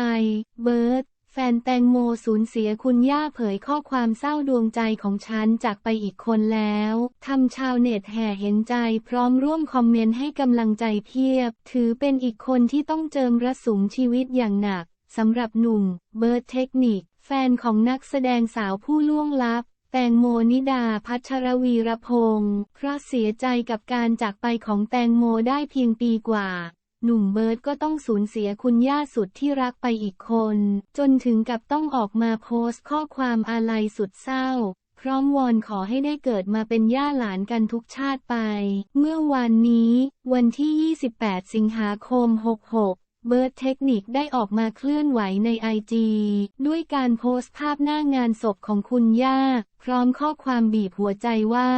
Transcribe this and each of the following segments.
ลัย เบิร์ตแฟนแตงโมสูญเสียคุณย่าเผยข้อความเศร้าดวงใจของฉันจากไปอีกคนแล้วทำชาวเน็ตแห่เห็นใจพร้อมร่วมคอมเมนต์ให้กำลังใจเพียบ ถือเป็นอีกคนที่ต้องเจิมระสุมชีวิตอย่างหนักสำหรับหนุ่ม เบิร์ตเทคนิค แฟนของนักแสดงสาวผู้ล่วงลับแตงโมนิดาพัชรวีรพงศ์เพราะเสียใจกับการจากไปของแตงโมได้เพียงปีกว่า หนุ่มเบิร์ดก็ต้องสูญเสียคุณย่าสุดที่รักไปอีกคน จนถึงกับต้องออกมาโพสต์ข้อความอาลัยสุดเศร้า พร้อมวอนขอให้ได้เกิดมาเป็นย่าหลานกันทุกชาติไป เมื่อวานนี้ วันที่ 28 สิงหาคม 66 เบิร์ดเทคนิคได้ออกมาเคลื่อนไหวในไอจีด้วยการโพสต์ภาพหน้างานศพของคุณย่า พร้อมข้อความบีบหัวใจว่า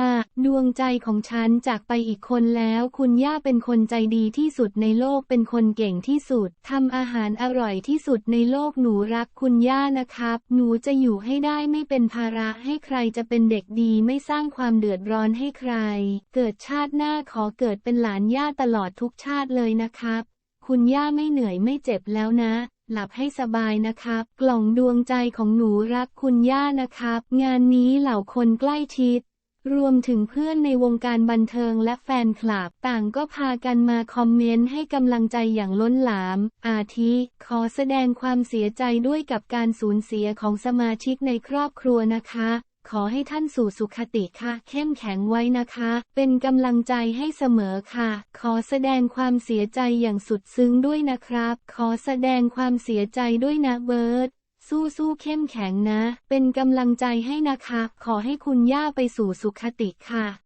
ดวงใจของฉันจากไปอีกคนแล้วคุณย่าเป็นคนใจดีที่สุดในโลกเป็นคนเก่งที่สุดทำอาหารอร่อยที่สุดในโลกหนูรักคุณย่านะครับ หนูจะอยู่ให้ได้ไม่เป็นภาระให้ใครจะเป็นเด็กดีไม่สร้างความเดือดร้อนให้ใคร เกิดชาติหน้าขอเกิดเป็นหลานย่าตลอดทุกชาติเลยนะครับ คุณย่าไม่เหนื่อยไม่เจ็บแล้วนะ หลับให้สบายนะครับ กล่องดวงใจของหนูรักคุณย่านะครับ งานนี้เหล่าคนใกล้ชิด รวมถึงเพื่อนในวงการบันเทิงและแฟนคลับ ต่างก็พากันมาคอมเมนต์ให้กำลังใจอย่างล้นหลาม อาทิ ขอแสดงความเสียใจด้วยกับการสูญเสียของสมาชิกในครอบครัวนะคะ ขอให้ท่านสู่สุขติค่ะ เข้มแข็งไว้นะคะ เป็นกำลังใจให้เสมอค่ะ ขอแสดงความเสียใจอย่างสุดซึ้งด้วยนะครับ ขอแสดงความเสียใจด้วยนะเบิร์ตสู้สู้เข้มแข็งนะ เป็นกำลังใจให้นะคะ ขอให้คุณย่าไปสู่สุขติค่ะ